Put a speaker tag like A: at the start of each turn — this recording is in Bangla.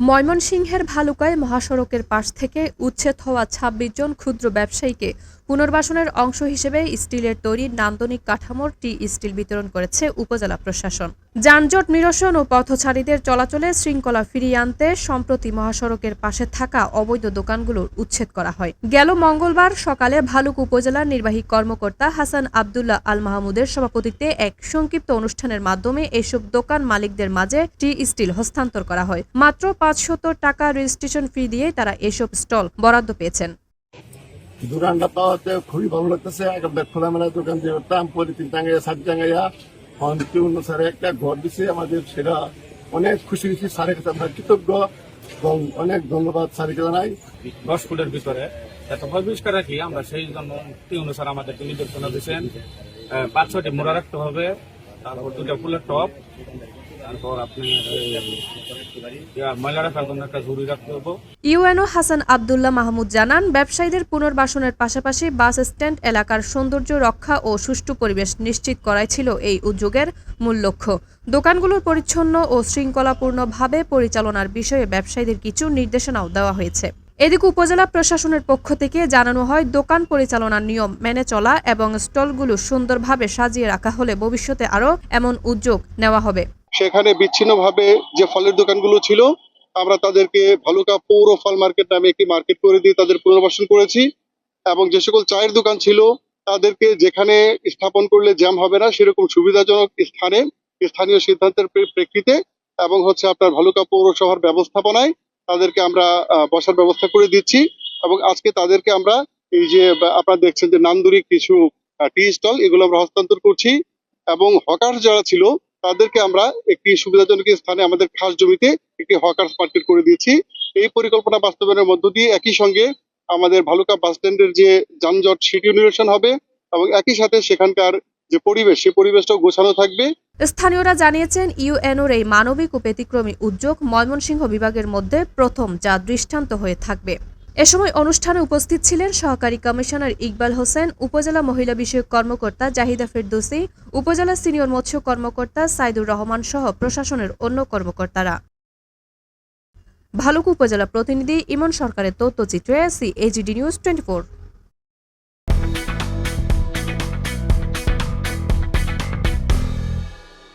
A: ময়মনসিংহের ভালুকায় মহাসড়কের পাশ থেকে উচ্ছেদ হওয়া ছাব্বিশ জন ক্ষুদ্র ব্যবসায়ীকে পুনর্বাসনের অংশ হিসেবে স্টিলের তৈরি নান্দনিক কাঠামোর টি স্টিল বিতরণ করেছে উপজেলা প্রশাসন। যানজট নিরসন ও পথচারীদের চলাচলে শৃঙ্খলা ফিরিয়ে আনতে সম্প্রতি মহাসড়কের পাশে থাকা অবৈধ দোকানগুলোর উচ্ছেদ করা হয়। গেল মঙ্গলবার সকালে ভালুক উপজেলার নির্বাহী কর্মকর্তা হাসান আবদুল্লাহ আল মাহমুদের সভাপতিত্বে এক সংক্ষিপ্ত অনুষ্ঠানের মাধ্যমে এসব দোকান মালিকদের মাঝে টি স্টিল হস্তান্তর করা হয়। মাত্র পাঁচশত টাকা রেজিস্ট্রেশন ফি দিয়ে তারা এসব স্টল বরাদ্দ পেয়েছেন।
B: দোকানটা পাওয়াতে খুবই ভালো লাগতেছে। একবার খোলামেলা দোকান দিয়ে করতাম পলিথিন টাঙ্গাইয়া সাত টাঙ্গাইয়া। অনেক স্যারে একটা ঘর দিছে আমাদের সেটা অনেক খুশি খুশি স্যারের কাছে আমরা কৃতজ্ঞ অনেক ধন্যবাদ স্যারকে জানাই।
C: দশ ফুটের ভিতরে এত পরিষ্কার রাখি আমরা সেই জন্য অনুসারে আমাদেরকে নির্দেশনা দিয়েছেন। আহ, পাঁচ ছয়টি মোড়া রাখতে হবে।
A: ইউএনও হাসান আবদুল্লাহ মাহমুদ জানান, ব্যবসায়ীদের পুনর্বাসনের পাশাপাশি বাস স্ট্যান্ড এলাকার সৌন্দর্য রক্ষা ও সুষ্ঠু পরিবেশ নিশ্চিত করাই ছিল এই উদ্যোগের মূল লক্ষ্য। দোকানগুলোর পরিচ্ছন্ন ও শৃঙ্খলাপূর্ণভাবে পরিচালনার বিষয়ে ব্যবসায়ীদের কিছু নির্দেশনাও দেওয়া হয়েছে। এদিকে উপজেলা প্রশাসনের পক্ষ থেকে জানানো হয়, দোকান পরিচালনার নিয়ম মেনে চলা এবং স্টলগুলো সুন্দরভাবে সাজিয়ে রাখা হলে ভবিষ্যতে আরও এমন উদ্যোগ নেওয়া হবে।
D: সেখানে বিচ্ছিন্নভাবে যে ফলের দোকানগুলো ছিল, আমরা তাদেরকে ভালুকা পৌর ফল মার্কেট নামে একটি মার্কেট করে দিয়ে তাদের পুনর্বাসন করেছি এবং যে সকল চায়ের দোকান ছিল, তাদেরকে যেখানে স্থাপন করলে জ্যাম হবে না, সেরকম সুবিধাজনক স্থানে, স্থানীয় সিদ্ধান্তের প্রেক্ষিতে এবং হচ্ছে আপনার ভালুকা পৌরসভার ব্যবস্থাপনায় তাদেরকে আমরা বসার ব্যবস্থা করে দিচ্ছি এবং আজকে তাদেরকে আমরা এই যে আপনারা দেখছেন যে নান্দরিক কিছু টি স্টল, এগুলো আমরা হস্তান্তর করছি এবং হকার যারা ছিল তাদেরকে আমরা একটি সুবিধাজনক স্থানে আমাদের খাস জমিতে একটি হকার্স মার্কেট করে দিয়েছি। এই পরিকল্পনা বাস্তবায়নের মধ্য দিয়ে একই সঙ্গে আমাদের ভালুকা বাস স্ট্যান্ডের যে যানজট সেটিও নিরসন হবে এবং একই সাথে সেখানকার যে পরিবেশ, সে পরিবেশটাও গোছানো থাকবে।
A: স্থানীয়রা জানিয়েছেন, ইউএনওর এই মানবিক ও ব্যতিক্রমী উদ্যোগ ময়মনসিংহ বিভাগের মধ্যে প্রথম, যা দৃষ্টান্ত হয়ে থাকবে। এ সময় অনুষ্ঠানে উপস্থিত ছিলেন সহকারী কমিশনার ইকবাল হোসেন, উপজেলা মহিলা বিষয়ক কর্মকর্তা জাহিদা ফেরদৌসি, উপজেলা সিনিয়র মৎস্য কর্মকর্তা সাইদুর রহমান সহ প্রশাসনের অন্য কর্মকর্তারা। ভালুক উপজেলা প্রতিনিধি ইমন সরকারের তথ্যচিত্রে সি এজিডি নিউজ টোয়েন্টি